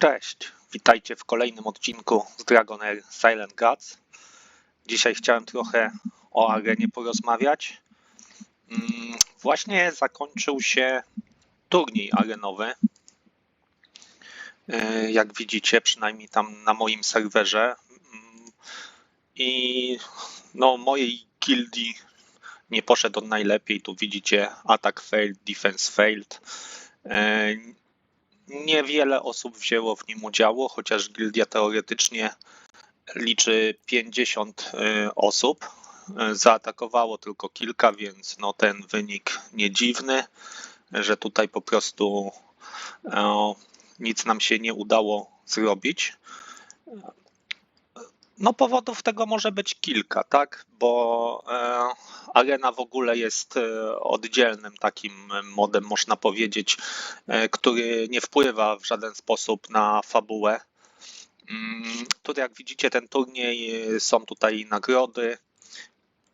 Cześć, witajcie w kolejnym odcinku z Dragon Air Silent Gods. Dzisiaj chciałem trochę o arenie porozmawiać. Mm, Właśnie zakończył się turniej arenowy. Yy, Jak widzicie, przynajmniej tam na moim serwerze. Mm, I no, mojej gildii nie poszedł najlepiej. Tu widzicie atak failed, defense failed. Niewiele osób wzięło w nim udziału, chociaż gildia teoretycznie liczy 50 y, osób. Zaatakowało tylko kilka, więc no ten wynik nie dziwny, że tutaj po prostu e, nic nam się nie udało zrobić. No powodów tego może być kilka, tak? Bo e, arena w ogóle jest e, oddzielnym takim modem, można powiedzieć, e, który nie wpływa w żaden sposób na fabułę. Mm, Tutaj jak widzicie ten turniej e, są tutaj nagrody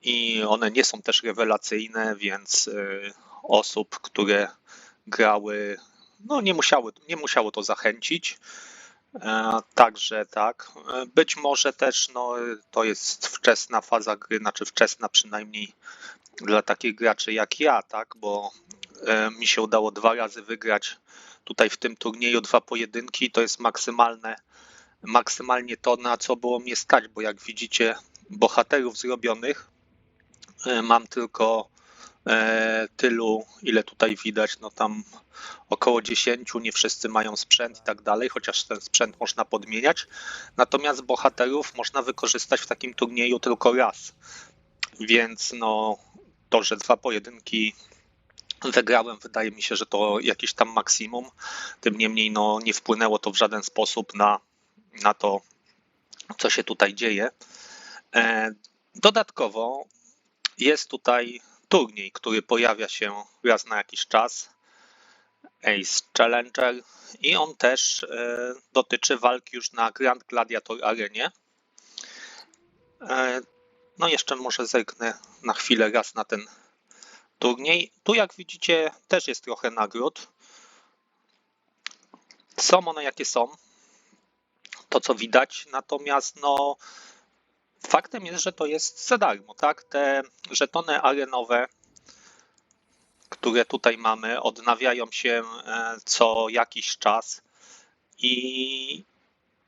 i one nie są też rewelacyjne, więc e, osób, które grały, no nie musiały, nie musiało to zachęcić. E, Także tak. E, Być może też no, to jest wczesna faza gry, znaczy wczesna przynajmniej dla takich graczy jak ja, tak? Bo e, mi się udało dwa razy wygrać tutaj w tym turnieju dwa pojedynki. To jest maksymalne, maksymalnie to, na co było mnie stać, bo jak widzicie, bohaterów zrobionych e, mam tylko e, tylu, ile tutaj widać, no tam około 10, nie wszyscy mają sprzęt i tak dalej, chociaż ten sprzęt można podmieniać. Natomiast bohaterów można wykorzystać w takim turnieju tylko raz. Więc no to, że dwa pojedynki wygrałem, wydaje mi się, że to jakieś tam maksimum. Tym niemniej no nie wpłynęło to w żaden sposób na, na to, co się tutaj dzieje. E, Dodatkowo jest tutaj turniej, który pojawia się raz na jakiś czas. Ace Challenger i on też e, dotyczy walki już na Grand Gladiator Arenie. E, no jeszcze może zerknę na chwilę raz na ten turniej. Tu jak widzicie też jest trochę nagród. Są one jakie są. To co widać. Natomiast no faktem jest, że to jest za darmo, tak? Te żetony arenowe które tutaj mamy, odnawiają się e, co jakiś czas i,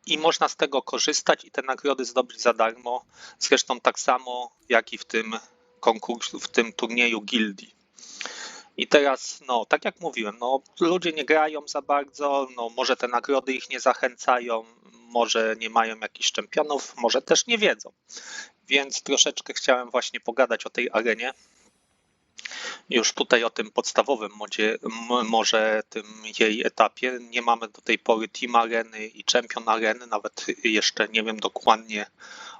i można z tego korzystać i te nagrody zdobyć za darmo. Zresztą tak samo jak i w tym konkursie, w tym turnieju gildii. I teraz, no, tak jak mówiłem, no, ludzie nie grają za bardzo, no, może te nagrody ich nie zachęcają, może nie mają jakichś czempionów, może też nie wiedzą. Więc troszeczkę chciałem właśnie pogadać o tej arenie, już tutaj o tym podstawowym modzie, może tym jej etapie. Nie mamy do tej pory Team Areny i Champion Areny, nawet jeszcze nie wiem dokładnie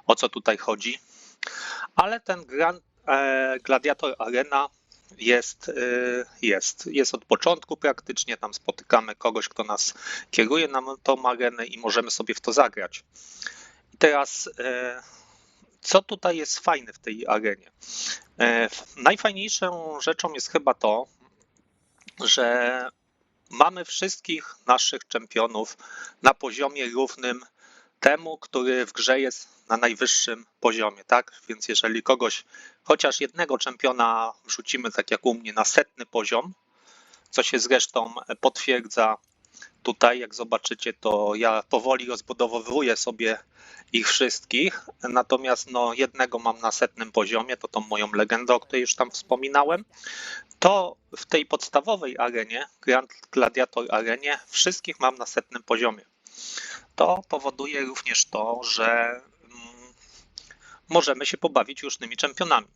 o co tutaj chodzi. Ale ten Grand e, Gladiator Arena jest, e, jest, jest od początku praktycznie. Tam spotykamy kogoś, kto nas kieruje na tą arenę i możemy sobie w to zagrać. I teraz e, co tutaj jest fajne w tej arenie? E, Najfajniejszą rzeczą jest chyba to, że mamy wszystkich naszych czempionów na poziomie równym temu, który w grze jest na najwyższym poziomie, tak? Więc jeżeli kogoś, chociaż jednego czempiona wrzucimy, tak jak u mnie, na setny poziom, co się zresztą potwierdza tutaj, jak zobaczycie, to ja powoli rozbudowywuję sobie ich wszystkich, natomiast no, jednego mam na setnym poziomie, to tą moją legendę, o której już tam wspominałem, to w tej podstawowej arenie, Grand Gladiator arenie, wszystkich mam na setnym poziomie. To powoduje również to, że mm, możemy się pobawić różnymi czempionami.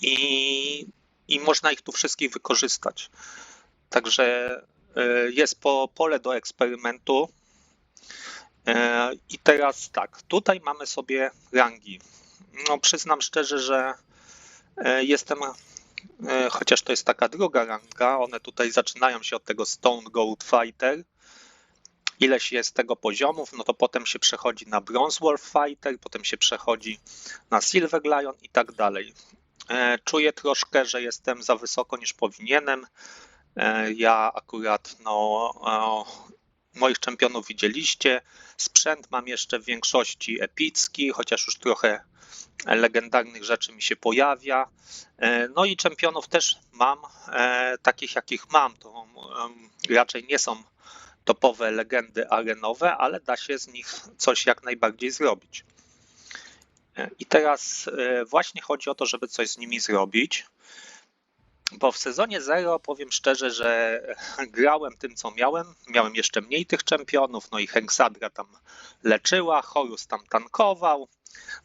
I, I można ich tu wszystkich wykorzystać. Także y, jest po pole do eksperymentu. E, I teraz tak, tutaj mamy sobie rangi. No, przyznam szczerze, że e, jestem, e, chociaż to jest taka druga ranga, one tutaj zaczynają się od tego Stone Gold Fighter. Ileś jest tego poziomów, no to potem się przechodzi na Bronze Wolf Fighter, potem się przechodzi na Silver Lion i tak dalej. E, Czuję troszkę, że jestem za wysoko niż powinienem. E, Ja akurat no, moich czempionów widzieliście. Sprzęt mam jeszcze w większości epicki, chociaż już trochę legendarnych rzeczy mi się pojawia. E, no i czempionów też mam, takich jakich mam. To raczej nie są topowe legendy arenowe, ale da się z nich coś jak najbardziej zrobić. E, I teraz właśnie chodzi o to, żeby coś z nimi zrobić. Bo w sezonie zero powiem szczerze, że grałem tym, co miałem. Miałem jeszcze mniej tych czempionów, no i Hengsadra tam leczyła, Horus tam tankował,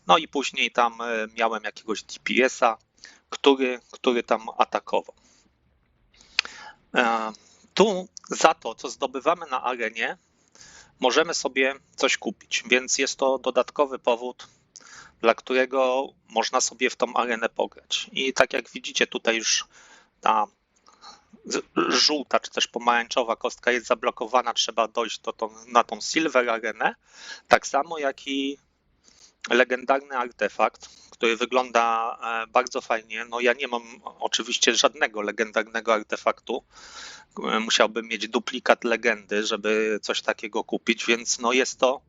no i później tam e, miałem jakiegoś DPS-a, który, który tam atakował. Tu za to, co zdobywamy na arenie, możemy sobie coś kupić, więc jest to dodatkowy powód, dla którego można sobie w tą arenę pograć. I tak jak widzicie, tutaj już ta żółta czy też pomarańczowa kostka jest zablokowana, trzeba dojść do to, na tą Silver Arenę, tak samo jak i legendarny artefakt, który wygląda e, bardzo fajnie. No ja nie mam oczywiście żadnego legendarnego artefaktu. E, musiałbym mieć duplikat legendy, żeby coś takiego kupić, więc no jest to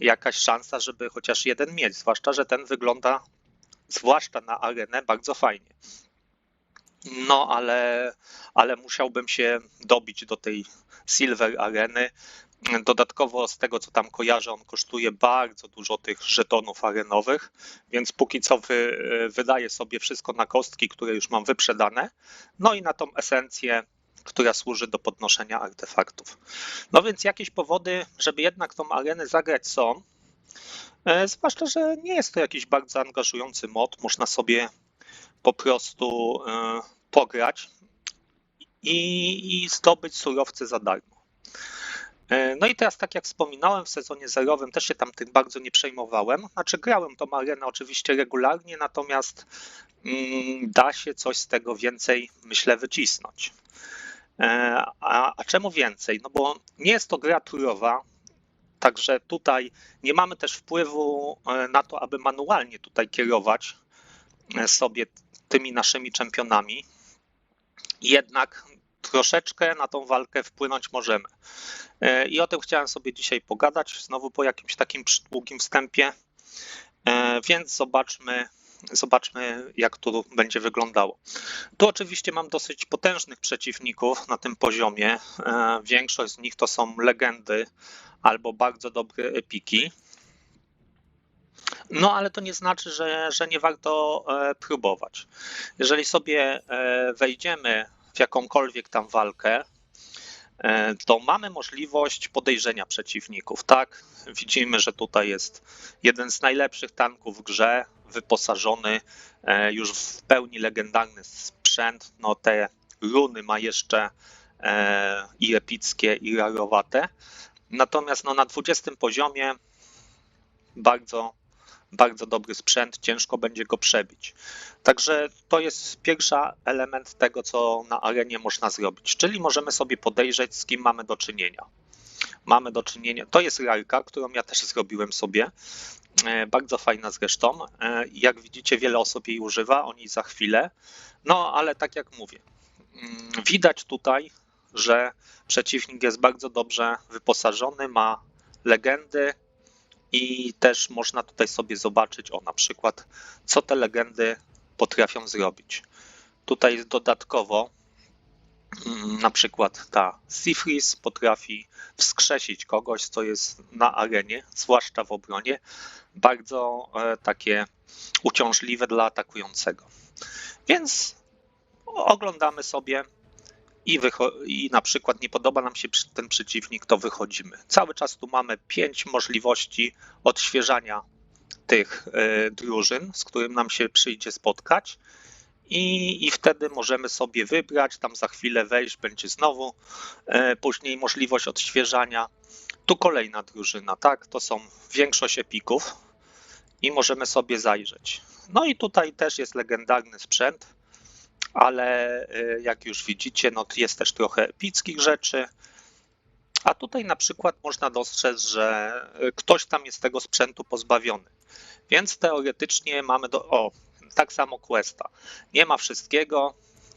jakaś szansa, żeby chociaż jeden mieć, zwłaszcza, że ten wygląda zwłaszcza na arenę bardzo fajnie. No, ale, ale musiałbym się dobić do tej Silver Areny. Dodatkowo z tego, co tam kojarzę, on kosztuje bardzo dużo tych żetonów arenowych, więc póki co wy, wydaję sobie wszystko na kostki, które już mam wyprzedane, no i na tą esencję, która służy do podnoszenia artefaktów. No więc jakieś powody, żeby jednak tą arenę zagrać są, e, zwłaszcza, że nie jest to jakiś bardzo angażujący mod, można sobie po prostu e, pograć i, i zdobyć surowce za darmo. E, no i teraz, tak jak wspominałem, w sezonie zerowym też się tam tym bardzo nie przejmowałem. Znaczy, grałem tą arenę oczywiście regularnie, natomiast mm, da się coś z tego więcej, myślę, wycisnąć. E, a, a czemu więcej? No bo nie jest to gra turowa, także tutaj nie mamy też wpływu na to, aby manualnie tutaj kierować sobie tymi naszymi czempionami. Jednak troszeczkę na tą walkę wpłynąć możemy. E, I o tym chciałem sobie dzisiaj pogadać, znowu po jakimś takim długim wstępie. E, więc zobaczmy, zobaczmy, jak to będzie wyglądało. Tu oczywiście mam dosyć potężnych przeciwników na tym poziomie. E, większość z nich to są legendy albo bardzo dobre epiki. No, ale to nie znaczy, że, że nie warto próbować. Jeżeli sobie wejdziemy w jakąkolwiek tam walkę, e, to mamy możliwość podejrzenia przeciwników. Tak, widzimy, że tutaj jest jeden z najlepszych tanków w grze, wyposażony już w pełni legendarny sprzęt. No, te runy ma jeszcze i epickie, i rarowate. Natomiast no, na 20 poziomie bardzo bardzo dobry sprzęt, ciężko będzie go przebić. Także to jest pierwszy element tego, co na arenie można zrobić, czyli możemy sobie podejrzeć, z kim mamy do czynienia. Mamy do czynienia, to jest rarka, którą ja też zrobiłem sobie, e, bardzo fajna zresztą. E, jak widzicie, wiele osób jej używa, o za chwilę. No, ale tak jak mówię, mm, widać tutaj, że przeciwnik jest bardzo dobrze wyposażony, ma legendy, i też można tutaj sobie zobaczyć, o na przykład, co te legendy potrafią zrobić. Tutaj dodatkowo mm, na przykład ta Sifris potrafi wskrzesić kogoś, co jest na arenie, zwłaszcza w obronie, bardzo e, takie uciążliwe dla atakującego. Więc oglądamy sobie i, i na przykład nie podoba nam się ten przeciwnik, to wychodzimy. Cały czas tu mamy pięć możliwości odświeżania tych y, drużyn, z którym nam się przyjdzie spotkać. I, I wtedy możemy sobie wybrać, tam za chwilę wejść, będzie znowu y, później możliwość odświeżania. Tu kolejna drużyna, tak? To są większość epików i możemy sobie zajrzeć. No i tutaj też jest legendarny sprzęt ale y, jak już widzicie, no jest też trochę epickich rzeczy. A tutaj na przykład można dostrzec, że y, ktoś tam jest tego sprzętu pozbawiony. Więc teoretycznie mamy do. O, tak samo Questa. Nie ma wszystkiego.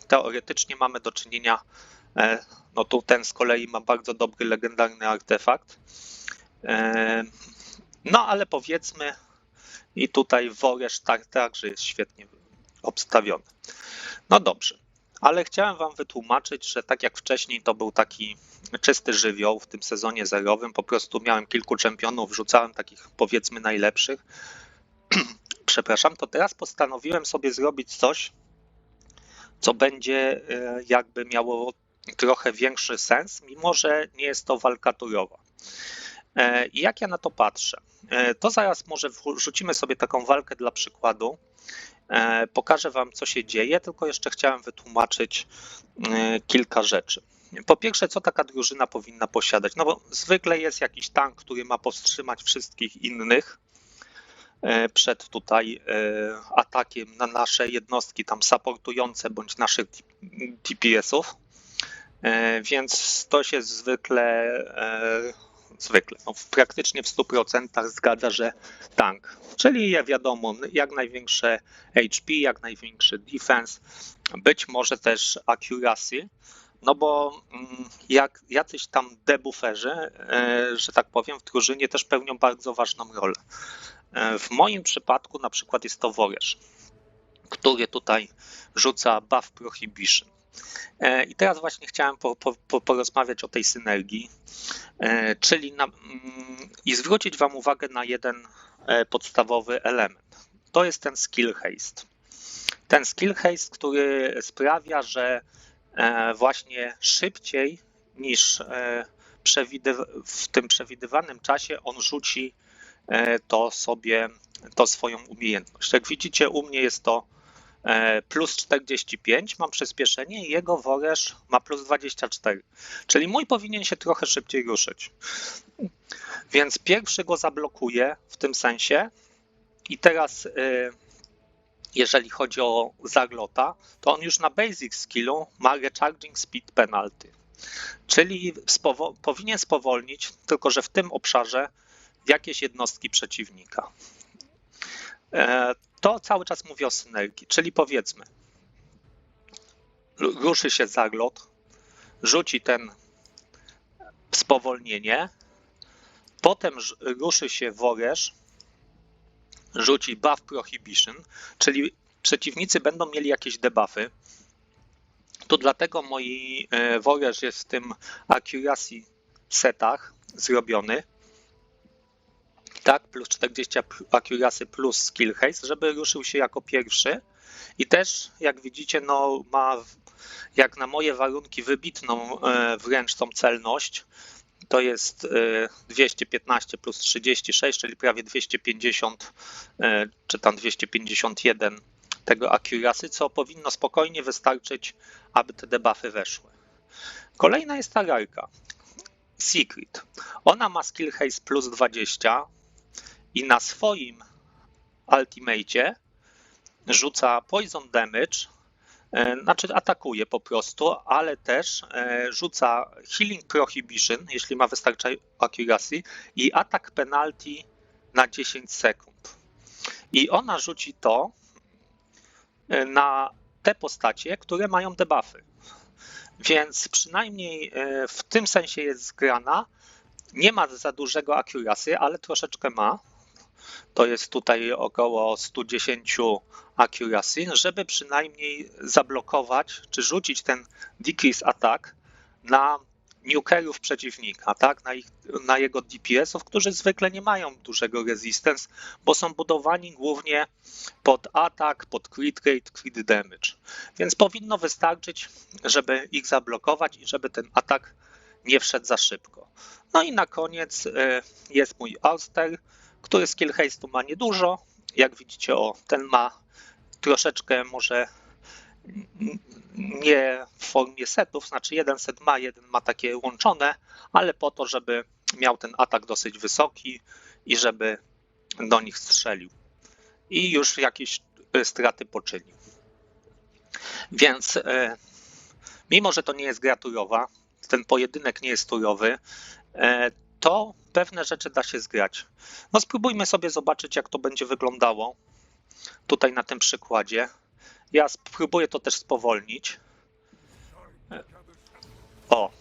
Teoretycznie mamy do czynienia E, no tu ten z kolei ma bardzo dobry, legendarny artefakt. E, no ale powiedzmy, i tutaj woresz tak, także jest świetnie obstawiony. No dobrze, ale chciałem Wam wytłumaczyć, że tak jak wcześniej to był taki czysty żywioł w tym sezonie zerowym, po prostu miałem kilku czempionów, rzucałem takich powiedzmy najlepszych. Przepraszam, to teraz postanowiłem sobie zrobić coś, co będzie e, jakby miało trochę większy sens, mimo że nie jest to walka turowa. E, I jak ja na to patrzę? E, to zaraz może wrzucimy sobie taką walkę dla przykładu. Pokażę Wam, co się dzieje, tylko jeszcze chciałem wytłumaczyć kilka rzeczy. Po pierwsze, co taka drużyna powinna posiadać? No bo zwykle jest jakiś tank, który ma powstrzymać wszystkich innych E, przed tutaj e, atakiem na nasze jednostki tam supportujące bądź naszych TPS-ów. E, więc to się zwykle, zwykle, no praktycznie w 100% zgadza, że tank. Czyli wiadomo, jak największe HP, jak największy defense, być może też accuracy, no bo mm, jak jacyś tam debufferzy, że tak powiem, w drużynie też pełnią bardzo ważną rolę. E, w moim przypadku na przykład jest to Woresz, który tutaj rzuca buff prohibition. E, I teraz właśnie chciałem po, po, porozmawiać o tej synergii, e, czyli na, mm, i zwrócić Wam uwagę na jeden podstawowy element. To jest ten skill haste. Ten skill haste, który sprawia, że właśnie szybciej niż w tym przewidywanym czasie on rzuci E, to sobie, to swoją umiejętność. Jak widzicie, u mnie jest to e, plus 45, mam przyspieszenie i jego woresz ma plus 24. Czyli mój powinien się trochę szybciej ruszyć. Więc pierwszy go zablokuję w tym sensie i teraz e, jeżeli chodzi o zaglota, to on już na basic skillu ma recharging speed penalty. Czyli spowo powinien spowolnić, tylko że w tym obszarze jakieś jednostki przeciwnika. To cały czas mówię o synergii, czyli powiedzmy, ruszy się zaglot, rzuci ten spowolnienie, potem ruszy się woresz, rzuci buff prohibition, czyli przeciwnicy będą mieli jakieś debuffy. To dlatego mój e, woresz jest w tym accuracy setach zrobiony tak, plus 40 accuracy plus skill haste, żeby ruszył się jako pierwszy. I też, jak widzicie, no, ma jak na moje warunki wybitną e, wręcz tą celność. To jest 215 e, plus 36, czyli prawie 250 e, czy tam 251 tego accuracy, co powinno spokojnie wystarczyć, aby te debuffy weszły. Kolejna jest ta rarka. Secret. Ona ma skill haste plus 20, i na swoim ultimate rzuca poison damage, e, znaczy atakuje po prostu, ale też e, rzuca healing prohibition, jeśli ma wystarczająco accuracy i atak penalty na 10 sekund. I ona rzuci to e, na te postacie, które mają debuffy. Więc przynajmniej w tym sensie jest zgrana. Nie ma za dużego accuracy, ale troszeczkę ma to jest tutaj około 110 accuracy, żeby przynajmniej zablokować czy rzucić ten decrease attack na nukerów przeciwnika, tak? na, ich, na jego DPS-ów, którzy zwykle nie mają dużego resistance, bo są budowani głównie pod atak, pod crit rate, crit damage. Więc powinno wystarczyć, żeby ich zablokować i żeby ten atak nie wszedł za szybko. No i na koniec e, jest mój Ulster, który skill haste'u ma niedużo. Jak widzicie, o, ten ma troszeczkę może nie w formie setów, znaczy jeden set ma, jeden ma takie łączone, ale po to, żeby miał ten atak dosyć wysoki i żeby do nich strzelił. I już jakieś straty poczynił. Więc e, mimo, że to nie jest gra turowa, ten pojedynek nie jest turowy, e, to pewne rzeczy da się zgrać. No spróbujmy sobie zobaczyć, jak to będzie wyglądało tutaj na tym przykładzie. Ja spróbuję to też spowolnić. O,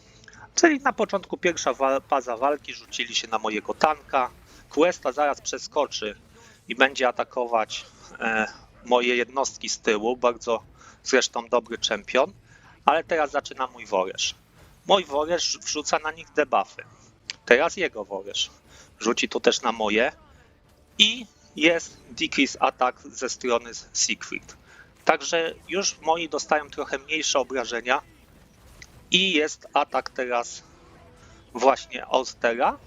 czyli na początku pierwsza wa- faza walki rzucili się na mojego tanka. Questa zaraz przeskoczy i będzie atakować e, moje jednostki z tyłu. Bardzo zresztą dobry czempion. Ale teraz zaczyna mój woresz. Mój woresz wrzuca na nich debuffy. Teraz jego woresz rzuci tu też na moje. I jest decrease attack ze strony Siegfried. Także już moi dostają trochę mniejsze obrażenia. I jest atak teraz właśnie Austera.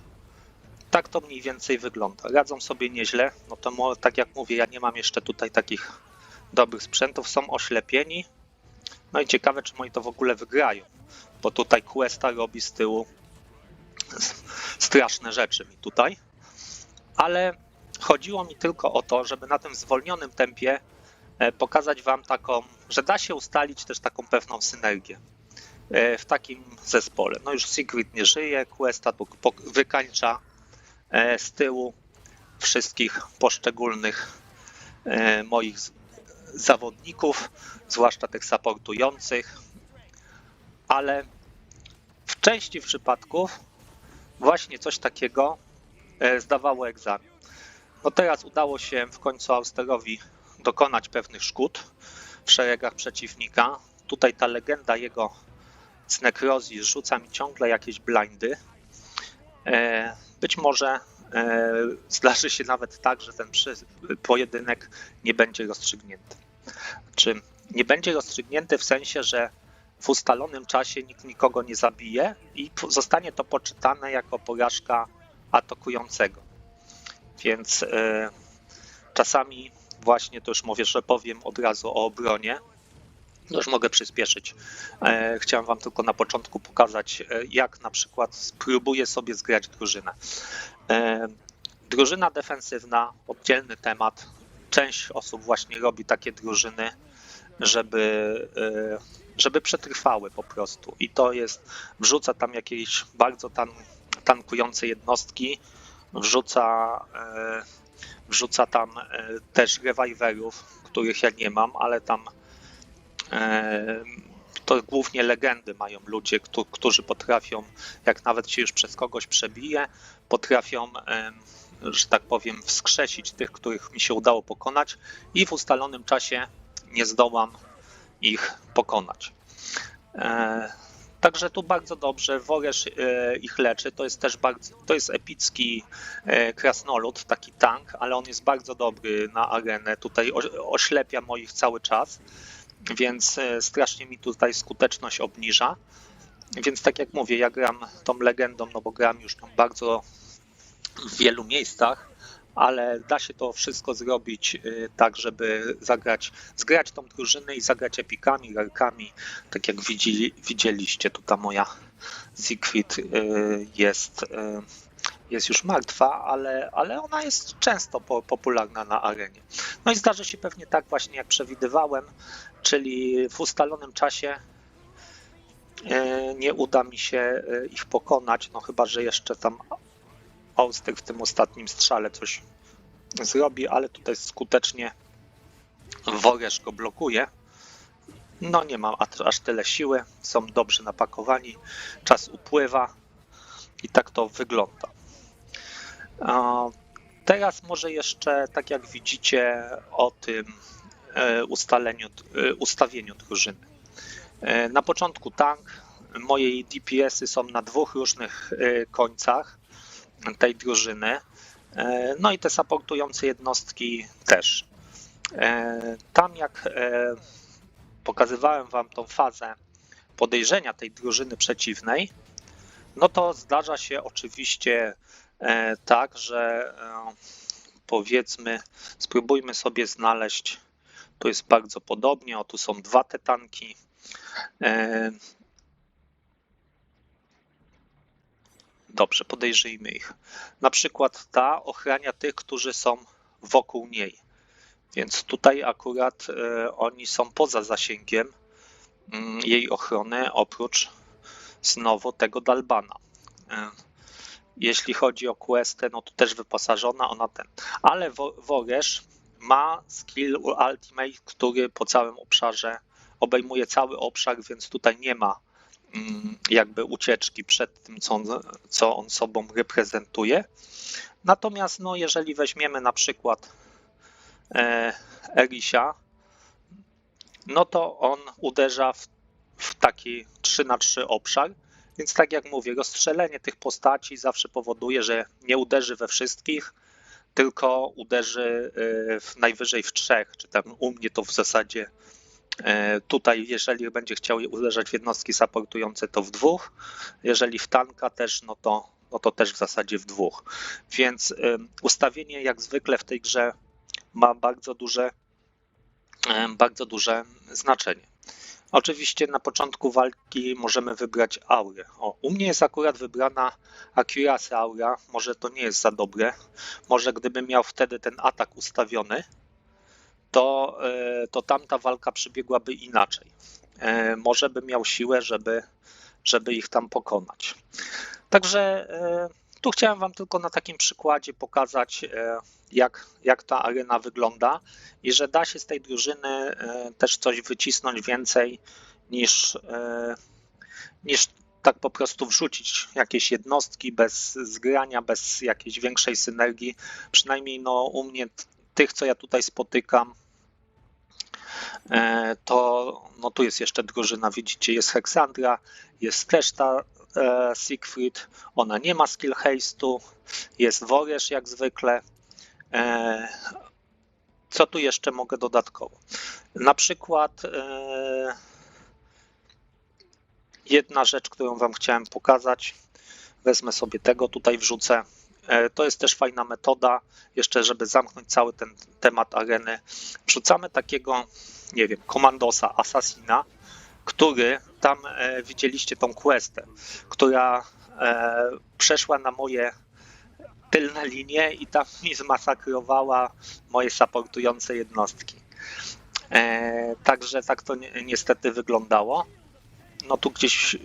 Tak to mniej więcej wygląda. Radzą sobie nieźle. No to tak jak mówię, ja nie mam jeszcze tutaj takich dobrych sprzętów. Są oślepieni. No i ciekawe, czy moi to w ogóle wygrają. Bo tutaj Questa robi z tyłu straszne rzeczy mi tutaj. Ale chodziło mi tylko o to, żeby na tym zwolnionym tempie e, pokazać wam taką, że da się ustalić też taką pewną synergię e, w takim zespole. No już Sigrid nie żyje, Questa tu wykańcza e, z tyłu wszystkich poszczególnych moich zawodników, zwłaszcza tych supportujących, ale w części przypadków właśnie coś takiego e, zdawało egzamin. No teraz udało się w końcu Austerowi dokonać pewnych szkód w szeregach przeciwnika. Tutaj ta legenda jego z nekrozji rzuca mi ciągle jakieś blindy. E, Być może e, zdarzy się nawet tak, że ten pojedynek nie będzie rozstrzygnięty. Czy nie będzie rozstrzygnięty w sensie, że w ustalonym czasie nikt nikogo nie zabije i zostanie to poczytane jako porażka atakującego. Więc e, czasami właśnie to już mówię, że powiem od razu o obronie. Już mogę przyspieszyć. E, chciałem Wam tylko na początku pokazać, e, jak na przykład spróbuję sobie zgrać drużynę. E, drużyna defensywna, oddzielny temat. Część osób właśnie robi takie drużyny, żeby, e, żeby przetrwały po prostu. I to jest, wrzuca tam jakieś bardzo tan, tankujące jednostki, wrzuca, e, wrzuca tam e, też rewajwerów, których ja nie mam, ale tam e, to głównie legendy mają ludzie, któ- którzy potrafią, jak nawet się już przez kogoś przebije, potrafią, że tak powiem, wskrzesić tych, których mi się udało pokonać i w ustalonym czasie nie zdołam ich pokonać. E, Także tu bardzo dobrze, Woresz e, ich leczy, to jest też bardzo, to jest epicki e, krasnolud, taki tank, ale on jest bardzo dobry na arenę, tutaj oślepia moich cały czas, więc strasznie mi tutaj skuteczność obniża. Więc tak jak mówię, ja gram tą legendą, no bo gram już nią bardzo w wielu miejscach, ale da się to wszystko zrobić y, tak, żeby zagrać, zgrać tą drużynę i zagrać epikami, rarkami, tak jak widzieli, widzieliście, tutaj moja Siegfried y, jest, y, jest już martwa, ale, ale ona jest często po, popularna na arenie. No i zdarzy się pewnie tak właśnie jak przewidywałem, czyli w ustalonym czasie nie uda mi się ich pokonać, no chyba, że jeszcze tam Auster w tym ostatnim strzale coś zrobi, ale tutaj skutecznie Woresz go blokuje. No nie mam aż tyle siły, są dobrze napakowani, czas upływa i tak to wygląda. Teraz może jeszcze, tak jak widzicie, o tym e, ustaleniu, e, ustawieniu drużyny. E, Na początku tank, moje DPS-y są na dwóch różnych końcach tej drużyny. E, No i te supportujące jednostki też. E, Tam jak e, pokazywałem wam tą fazę podejrzenia tej drużyny przeciwnej, no to zdarza się oczywiście tak, że powiedzmy, spróbujmy sobie znaleźć, tu jest bardzo podobnie, o tu są dwa te tanki. Dobrze, podejrzyjmy ich. Na przykład ta ochrania tych, którzy są wokół niej. Więc tutaj akurat e, oni są poza zasięgiem mm, jej ochrony, oprócz znowu tego Dalbana. E, jeśli chodzi o questę, no to też wyposażona ona ten. Ale Wo- Woresz ma skill Ultimate, który po całym obszarze obejmuje cały obszar, więc tutaj nie ma jakby ucieczki przed tym, co on, co on sobą reprezentuje. Natomiast no, jeżeli weźmiemy na przykład e, Elisia, no to on uderza w, w taki 3 na 3 obszar. Więc tak jak mówię, rozstrzelenie tych postaci zawsze powoduje, że nie uderzy we wszystkich, tylko uderzy e, w najwyżej w trzech, czy tam u mnie to w zasadzie tutaj, jeżeli będzie chciał uderzać w jednostki supportujące, to w dwóch, jeżeli w tanka też, no to, no to też w zasadzie w dwóch. Więc ustawienie jak zwykle w tej grze ma bardzo duże, bardzo duże znaczenie. Oczywiście na początku walki możemy wybrać aurę. O, u mnie jest akurat wybrana Accuracy aura, może to nie jest za dobre. Może gdybym miał wtedy ten atak ustawiony, to, e, to tamta walka przebiegłaby inaczej. E, może bym miał siłę, żeby, żeby ich tam pokonać. Także e, tu chciałem Wam tylko na takim przykładzie pokazać, jak, jak ta arena wygląda i że da się z tej drużyny też coś wycisnąć więcej niż, niż tak po prostu wrzucić jakieś jednostki bez zgrania, bez jakiejś większej synergii. Przynajmniej no, u mnie tych, co ja tutaj spotykam, to no tu jest jeszcze drużyna, widzicie, jest Hexandra, jest też ta E, Siegfried. Ona nie ma skill haste'u, jest Woresz jak zwykle. E, co tu jeszcze mogę dodatkowo? Na przykład e, jedna rzecz, którą Wam chciałem pokazać. Wezmę sobie tego, tutaj wrzucę. To jest też fajna metoda, jeszcze żeby zamknąć cały ten temat areny. Wrzucamy takiego, nie wiem, komandosa, asasina, który tam e, widzieliście tą questę, która e, przeszła na moje tylne linie i tam mi zmasakrowała moje supportujące jednostki. E, także tak to ni niestety wyglądało. No tu gdzieś,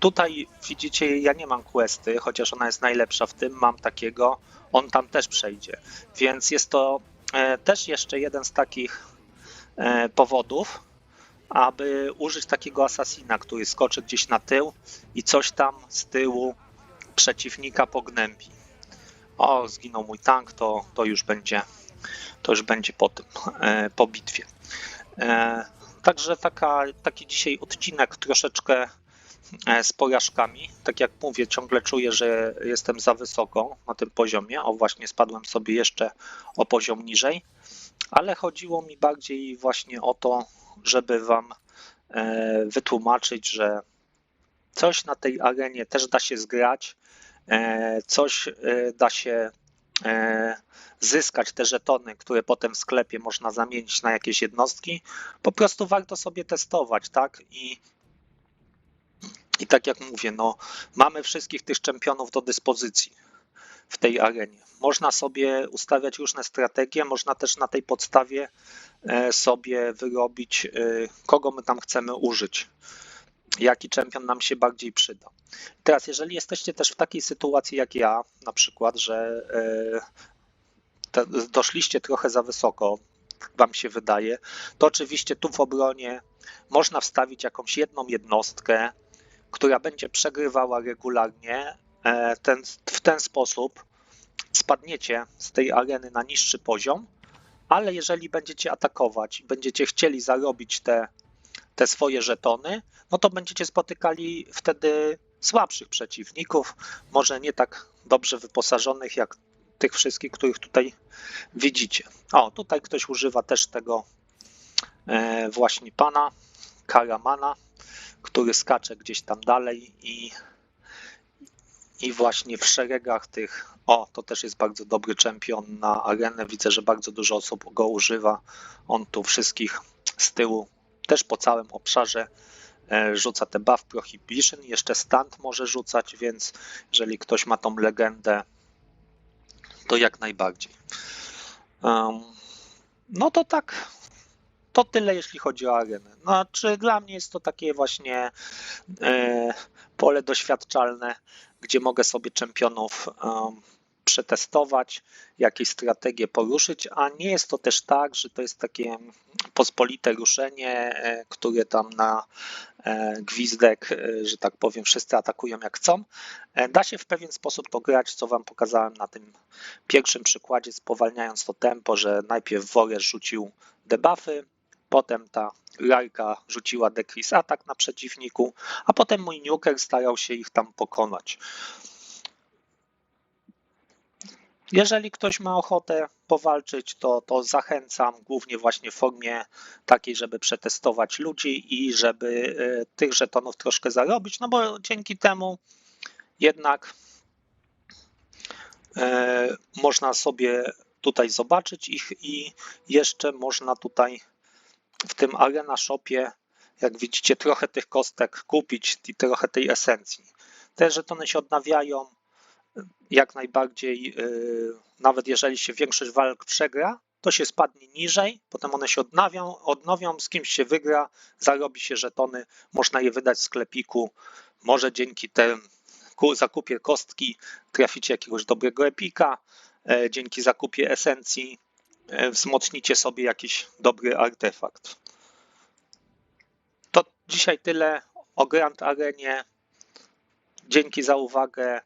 tutaj widzicie, ja nie mam questy, chociaż ona jest najlepsza w tym, mam takiego, on tam też przejdzie. Więc jest to też jeszcze jeden z takich powodów, aby użyć takiego asasina, który skoczy gdzieś na tył i coś tam z tyłu przeciwnika pognębi. O, zginął mój tank, to, to już będzie to już będzie po tym, e, po bitwie. Także taka, taki dzisiaj odcinek troszeczkę e, z porażkami. Tak jak mówię, ciągle czuję, że jestem za wysoko na tym poziomie. O, właśnie spadłem sobie jeszcze o poziom niżej, ale chodziło mi bardziej właśnie o to, żeby Wam e, wytłumaczyć, że coś na tej arenie też da się zgrać, e, coś da się zyskać te żetony, które potem w sklepie można zamienić na jakieś jednostki. Po prostu warto sobie testować, tak? I, i tak jak mówię, no, mamy wszystkich tych czempionów do dyspozycji w tej arenie. Można sobie ustawiać różne strategie, można też na tej podstawie e, sobie wyrobić, e, kogo my tam chcemy użyć, jaki czempion nam się bardziej przyda. Teraz, jeżeli jesteście też w takiej sytuacji jak ja, na przykład, że e, doszliście trochę za wysoko, wam się wydaje, to oczywiście tu w obronie można wstawić jakąś jedną jednostkę, która będzie przegrywała regularnie. Ten, w ten sposób spadniecie z tej areny na niższy poziom, ale jeżeli będziecie atakować, będziecie chcieli zarobić te, te swoje żetony, no to będziecie spotykali wtedy słabszych przeciwników, może nie tak dobrze wyposażonych jak tych wszystkich, których tutaj widzicie. O, tutaj ktoś używa też tego e, właśnie pana, Karamana, który skacze gdzieś tam dalej i i właśnie w szeregach tych, o, to też jest bardzo dobry czempion na arenę. Widzę, że bardzo dużo osób go używa. On tu wszystkich z tyłu, też po całym obszarze e, rzuca te buff prohibition. Jeszcze stand może rzucać, więc jeżeli ktoś ma tą legendę, to jak najbardziej. No to tak, to tyle, jeśli chodzi o arenę. Znaczy, dla mnie jest to takie właśnie e, pole doświadczalne, gdzie mogę sobie czempionów przetestować, jakieś strategie poruszyć, a nie jest to też tak, że to jest takie pospolite ruszenie, e, które tam na e, gwizdek, e, że tak powiem, wszyscy atakują jak chcą. Da się w pewien sposób to grać, co Wam pokazałem na tym pierwszym przykładzie, spowalniając to tempo, że najpierw Wores rzucił debuffy, potem ta Larka rzuciła decrease atak na przeciwniku, a potem mój Nuker starał się ich tam pokonać. Jeżeli ktoś ma ochotę powalczyć, to, to zachęcam głównie właśnie w formie takiej, żeby przetestować ludzi i żeby e, tych żetonów troszkę zarobić, no bo dzięki temu jednak e, można sobie tutaj zobaczyć ich i jeszcze można tutaj w tym Arena Shopie, jak widzicie, trochę tych kostek kupić i trochę tej esencji. Te żetony się odnawiają jak najbardziej, y, nawet jeżeli się większość walk przegra, to się spadnie niżej, potem one się odnawią, odnowią, z kimś się wygra, zarobi się żetony, można je wydać w sklepiku, może dzięki temu zakupie kostki traficie jakiegoś dobrego epika, e, dzięki zakupie esencji e, wzmocnicie sobie jakiś dobry artefakt. To dzisiaj tyle o Grand Arenie. Dzięki za uwagę.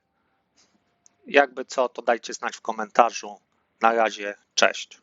Jakby co, to dajcie znać w komentarzu. Na razie, cześć.